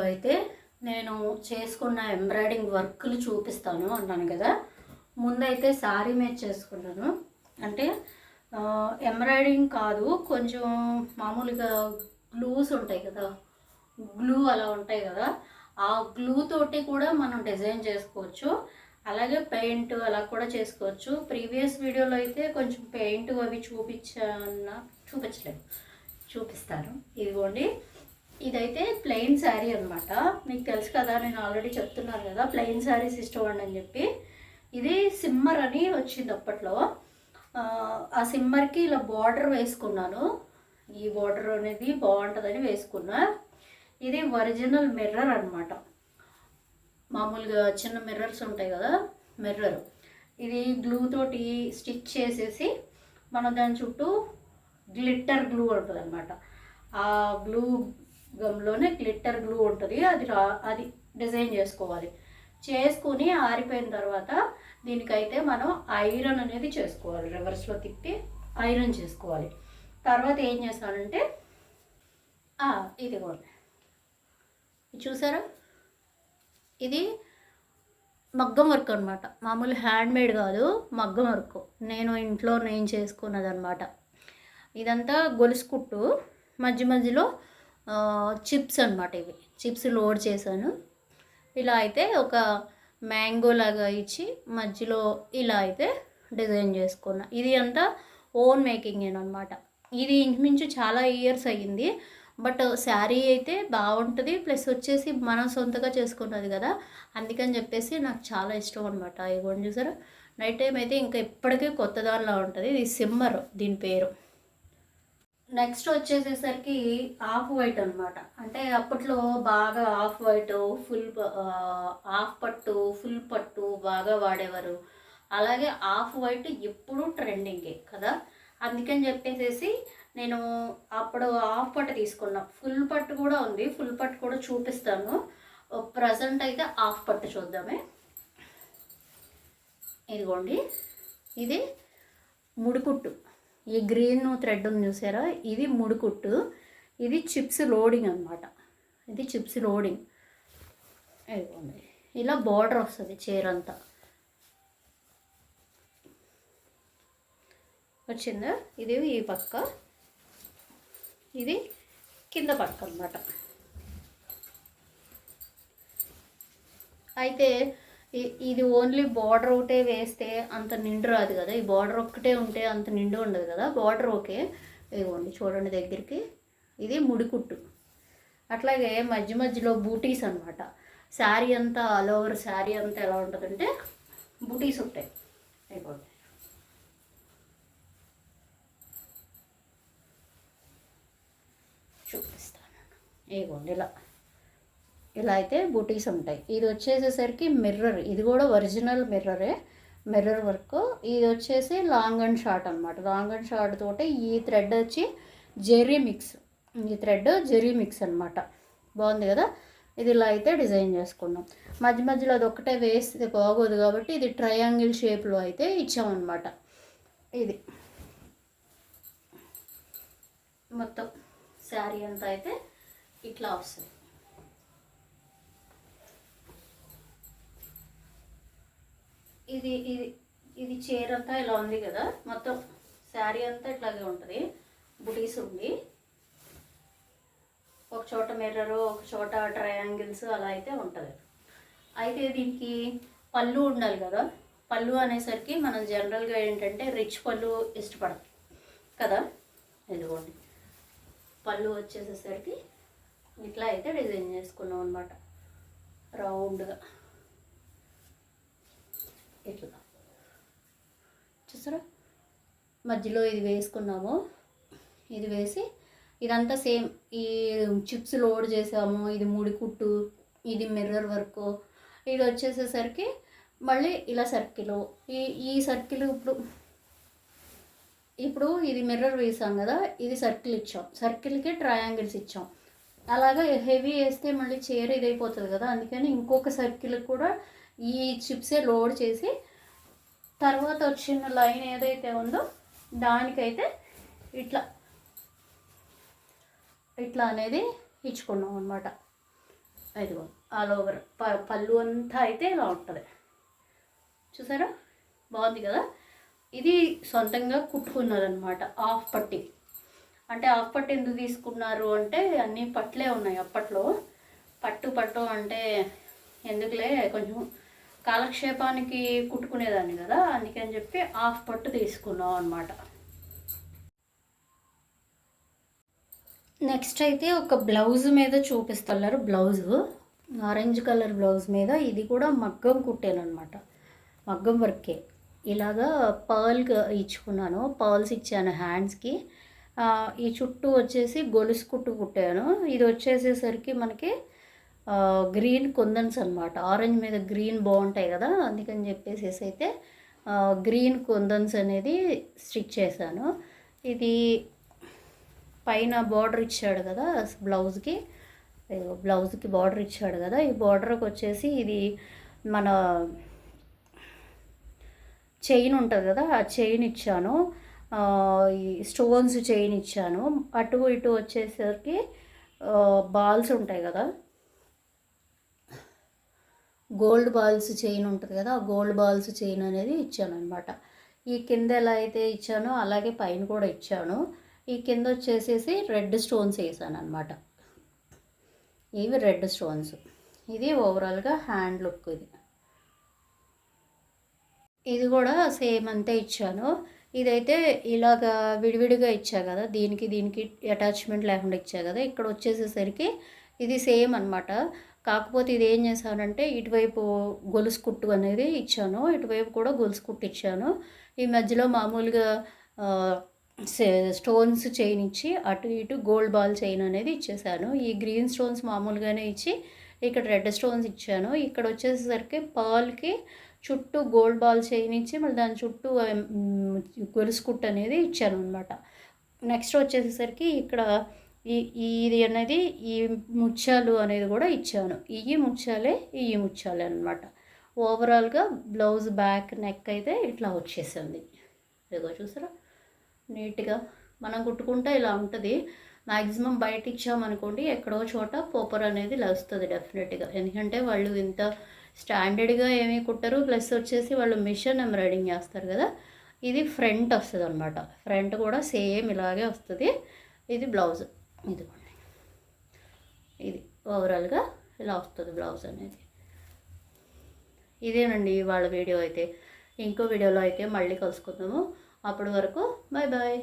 అయితే నేను చేసుకున్న ఎంబ్రాయిడింగ్ వర్క్లు చూపిస్తాను అన్నాను కదా. ముందైతే శారీ మీద చేసుకున్నాను. అంటే ఎంబ్రాయిడింగ్ కాదు కొంచెం మామూలుగా గ్లూస్ ఉంటాయి కదా. గ్లూ అలా ఉంటాయి కదా. ఆ గ్లూ తోటి కూడా మనం డిజైన్ చేసుకోవచ్చు. అలాగే పెయింట్ అలా కూడా చేసుకోవచ్చు. ప్రీవియస్ వీడియోలో అయితే కొంచెం పెయింట్ అవి చూపించ చూపించలేదు. చూపిస్తాను. ఇదిగోండి. ఇదైతే ప్లెయిన్ శారీ అనమాట మీకు తెలుసు కదా నేను ఆల్రెడీ చెప్తున్నాను కదా ప్లెయిన్ శారీస్ ఇష్టపడి అని చెప్పి. ఇది సిమ్మర్ అని వచ్చింది అప్పట్లో. ఆ, సిమ్మర్కి ఇలా బార్డర్ వేసుకున్నాను. ఈ బార్డర్ అనేది బాగుంటుందని వేసుకున్నా. ఇది ఒరిజినల్ మిర్రర్ అన్నమాట. మామూలుగా చిన్న మిర్రర్స్ ఉంటాయి కదా మిర్రర్ ఇది గ్లూ తోటి స్టిచ్ చేసేసి మనం దాని చుట్టూ గ్లిట్టర్ గ్లూ ఉంటుంది అనమాట ఆ గ్లూ గమ్లోనే గ్లిట్టర్ గ్లూ ఉంటుంది. అది రా అది డిజైన్ చేసుకోవాలి. చేసుకుని ఆరిపోయిన తర్వాత దీనికైతే మనం ఐరన్ అనేది చేసుకోవాలి. రివర్స్లో తిప్పి ఐరన్ చేసుకోవాలి. తర్వాత ఏం చేస్తానంటే ఆ, ఇదిగోండి. ఇది చూసారా? ఇది మగ్గం వర్క్ అనమాట మామూలు హ్యాండ్ మేడ్ కాదు మగ్గం వర్క్ నేను ఇంట్లో నేను చేసుకున్నది అనమాట ఇదంతా గొలుసు కుట్టు మధ్య మధ్యలో చిప్స్ అనమాట ఇవి. చిప్స్ లోడ్ చేశాను. ఇలా అయితే ఒక మ్యాంగో లాగా ఇచ్చి మధ్యలో ఇలా అయితే డిజైన్ చేసుకున్నా. ఇది అంతా ఓన్ మేకింగ్ అనమాట ఇది ఇంచుమించు చాలా ఇయర్స్ అయ్యింది. బట్ శారీ అయితే బాగుంటుంది. ప్లస్ వచ్చేసి మనం సొంతగా చేసుకున్నది కదా. అందుకని చెప్పేసి నాకు చాలా ఇష్టం అనమాట ఇవ్వండి చూసారా? నైట్ టైం అయితే ఇంకా ఇప్పటికీ కొత్త దానిలా ఉంటుంది. ఇది సిమ్మర్ దీని పేరు. నెక్స్ట్ వచ్చేసేసరికి ఆఫ్ వైట్ అనమాట అంటే అప్పట్లో బాగా ఆఫ్ వైట్ ఫుల్ ఆఫ్ పట్టు ఫుల్ పట్టు బాగా వాడేవారు. అలాగే ఆఫ్ వైట్ ఎప్పుడూ ట్రెండింగే కదా. అందుకని చెప్పేసేసి నేను అప్పుడు ఆఫ్ పట్టు తీసుకున్నా. ఫుల్ పట్టు కూడా ఉంది ఫుల్ పట్టు కూడా చూపిస్తాను. ప్రజెంట్ అయితే ఆఫ్ పట్టు చూద్దామే. ఇదిగోండి. ఇది ముడికుట్టు. ఈ గ్రీన్ థ్రెడ్ ఉంది చూసారా? ఇది ముడికుట్టు. ఇది చిప్స్ లోడింగ్ అనమాట ఇది చిప్స్ లోడింగ్. ఇలా బార్డర్ వస్తుంది చీర అంతా. వచ్చిందా? ఇది ఈ పక్క. ఇది కింద పక్క అనమాట అయితే ఇది ఓన్లీ బార్డర్ ఒకటే వేస్తే అంత నిండు రాదు కదా. ఈ బార్డర్ ఒక్కటే ఉంటే అంత నిండు ఉండదు కదా. Border okay. ఇవ్వండి చూడండి దగ్గరికి. ఇది ముడికుట్టు. అట్లాగే మధ్య మధ్యలో బూటీస్ అనమాట శారీ అంతా ఆల్ ఓవర్ శారీ అంతా ఎలా ఉంటుందంటే బూటీస్ ఉంటాయి. ఇదిగోండి చూపిస్తాను. ఇదిగోండి ఇలా. ఇలా అయితే బూటీస్ ఉంటాయి. ఇది వచ్చేసేసరికి మిర్రర్. ఇది కూడా ఒరిజినల్ మిర్రరే. Mirror work. ఇది వచ్చేసి లాంగ్ అండ్ షార్ట్ అనమాట లాంగ్ అండ్ షార్ట్ తోటి ఈ థ్రెడ్ వచ్చి జెర్రీ మిక్స్. ఈ థ్రెడ్ జెర్రీ మిక్స్ అనమాట బాగుంది కదా? ఇది ఇలా అయితే డిజైన్ చేసుకున్నాం. మధ్య మధ్యలో అది ఒకటే వేస్తే బాగోదు కాబట్టి ఇది ట్రయాంగిల్ షేప్లో అయితే ఇచ్చామన్నమాట. ఇది. మొత్తం శారీ అంతా అయితే ఇట్లా వస్తుంది. ఇది ఇది ఇది చీర అంతా ఇలా ఉంది కదా. మొత్తం శారీ అంతా ఇట్లాగే ఉంటుంది. బుటీస్ ఉంది. ఒక చోట మిర్రర్ ఒక చోట ట్రయాంగిల్స్ అలా అయితే ఉంటుంది. అయితే దీనికి పళ్ళు ఉండాలి కదా. పళ్ళు అనేసరికి మనం జనరల్గా ఏంటంటే రిచ్ పళ్ళు ఇష్టపడతాం కదా. ఇదిగోండి. పళ్ళు వచ్చేసేసరికి ఇట్లా అయితే డిజైన్ చేసుకున్నాం అనమాట రౌండ్గా ఇట్లా చూసారా మధ్యలో ఇది వేసుకున్నాము. ఇది వేసి ఇదంతా సేమ్ ఈ చిప్స్ లోడ్ చేసాము. ఇది ముడి కుట్టు ఇది మిర్రర్ వర్క్. ఇది వచ్చేసేసరికి మళ్ళీ ఇలా సర్కిల్. ఈ ఈ సర్కిల్ ఇప్పుడు ఇప్పుడు ఇది మిర్రర్ వేసాం కదా ఇది సర్కిల్ ఇచ్చాం. సర్కిల్కి ట్రయాంగిల్స్ ఇచ్చాం. అలాగే హెవీ వేస్తే మళ్ళీ చీర ఇదైపోతుంది కదా అందుకని ఇంకొక సర్కిల్ కూడా ఈ చిప్సే లోడ్ చేసి తర్వాత వచ్చిన లైన్ ఏదైతే ఉందో దానికైతే ఇట్లా ఇట్లా అనేది ఇచ్చుకున్నాం అనమాట ఇదిగో ఆల్ ఓవర్ ప పళ్ళు అంతా అయితే ఇలా ఉంటుంది. చూసారా? బాగుంది కదా? ఇది సొంతంగా కుట్టుకున్నదనమాట హాఫ్ పట్టి. అంటే హాఫ్ పట్టు ఎందుకు తీసుకున్నారు అంటే అన్నీ పట్లే ఉన్నాయి అప్పట్లో. పట్టు పట్టు అంటే ఎందుకులే? కొంచెం కాలక్షేపానికి కుట్టుకునేదాన్ని కదా అందుకని చెప్పి హాఫ్ పట్టు తీసుకున్నాం అనమాట నెక్స్ట్ అయితే ఒక బ్లౌజ్ మీద చూపిస్తున్నారు బ్లౌజ్. ఆరెంజ్ కలర్ బ్లౌజ్ మీద ఇది కూడా మగ్గం కుట్టాను అనమాట మగ్గం వర్కే. ఇలాగా పర్ల్ ఇచ్చుకున్నాను పర్ల్స్ ఇచ్చాను హ్యాండ్స్కి ఈ చుట్టూ వచ్చేసి గొలుసు కుట్టు కుట్టాను. ఇది వచ్చేసేసరికి మనకి గ్రీన్ కుందన్స్ అనమాట ఆరెంజ్ మీద గ్రీన్ బాగుంటాయి కదా అందుకని చెప్పేసి అయితే గ్రీన్ కుందన్స్ అనేది స్టిచ్ చేశాను. ఇది పైన బార్డర్ ఇచ్చాడు కదా బ్లౌజ్కి. బ్లౌజ్కి బార్డర్ ఇచ్చాడు కదా ఈ బార్డర్కి వచ్చేసి ఇది మన చైన్ ఉంటుంది కదా ఆ చైన్ ఇచ్చాను. ఈ స్టోన్స్ చైన్ ఇచ్చాను. అటు ఇటు వచ్చేసరికి బాల్స్ ఉంటాయి కదా గోల్డ్ బాల్స్ చైన్ ఉంటుంది కదా ఆ గోల్డ్ బాల్స్ చైన్ అనేది ఇచ్చాను అనమాట ఈ కింద ఎలా అయితే ఇచ్చానో అలాగే పైన కూడా ఇచ్చాను. ఈ కింద వచ్చేసేసి రెడ్ స్టోన్స్ వేసాను అనమాట ఇవి రెడ్ స్టోన్స్. ఇది ఓవరాల్గా హ్యాండ్ లుక్ ఇది. ఇది కూడా సేమ్ అంతే ఇచ్చాను. ఇదైతే ఇలాగా విడివిడిగా ఇచ్చా కదా దీనికి దీనికి అటాచ్మెంట్ లేకుండా ఇచ్చా కదా ఇక్కడ వచ్చేసేసరికి ఇది సేమ్ అనమాట కాకపోతే ఇది ఏం చేశానంటే ఇటువైపు గొలుసు కుట్టు అనేది ఇచ్చాను. ఇటువైపు కూడా గొలుసు కుట్టు ఇచ్చాను. ఈ మధ్యలో మామూలుగా సే- స్టోన్స్ చైన్ ఇచ్చి అటు ఇటు గోల్డ్ బాల్ చైన్ అనేది ఇచ్చేసాను ఈ గ్రీన్ స్టోన్స్ మామూలుగానే ఇచ్చి ఇక్కడ రెడ్ స్టోన్స్ ఇచ్చాను. ఇక్కడ వచ్చేసరికి పర్ల్కి చుట్టూ గోల్డ్ బాల్ చైన్ ఇచ్చి మళ్ళీ దాని చుట్టూ గొలుసు కుట్టు అనేది ఇచ్చాను అనమాట నెక్స్ట్ వచ్చేసరికి ఇక్కడ ఈ ఇది అనేది ఈ ముత్యాలు అనేది కూడా ఇచ్చాను. ఈ ముత్యాలే ఈ ముత్యాలే అనమాట ఓవరాల్గా బ్లౌజ్ బ్యాక్ నెక్ అయితే ఇట్లా వచ్చేసింది. ఇదిగో చూసారా? నీట్గా మనం కుట్టుకుంటే ఇలా ఉంటుంది. మ్యాక్సిమం బయట ఇచ్చామనుకోండి ఎక్కడో చోట పోపర్ అనేది లస్తుంది డెఫినెట్గా ఎందుకంటే వాళ్ళు ఇంత స్టాండర్డ్గా ఏమీ కుట్టరు. ప్లస్ వచ్చేసి వాళ్ళు మిషన్ ఎంబ్రాయిడింగ్ చేస్తారు కదా. ఇది ఫ్రంట్ వస్తుంది అనమాట ఫ్రంట్ కూడా సేమ్ ఇలాగే వస్తుంది. ఇది బ్లౌజ్ ఇదిగోండి. ఇది ఓవరాల్గా ఇలా వస్తుంది బ్లౌజ్ అనేది. ఇదేనండి వాళ్ళ వీడియో అయితే. ఇంకో వీడియోలో అయితే మళ్ళీ కలుసుకుందాము. అప్పటి వరకు బాయ్ బాయ్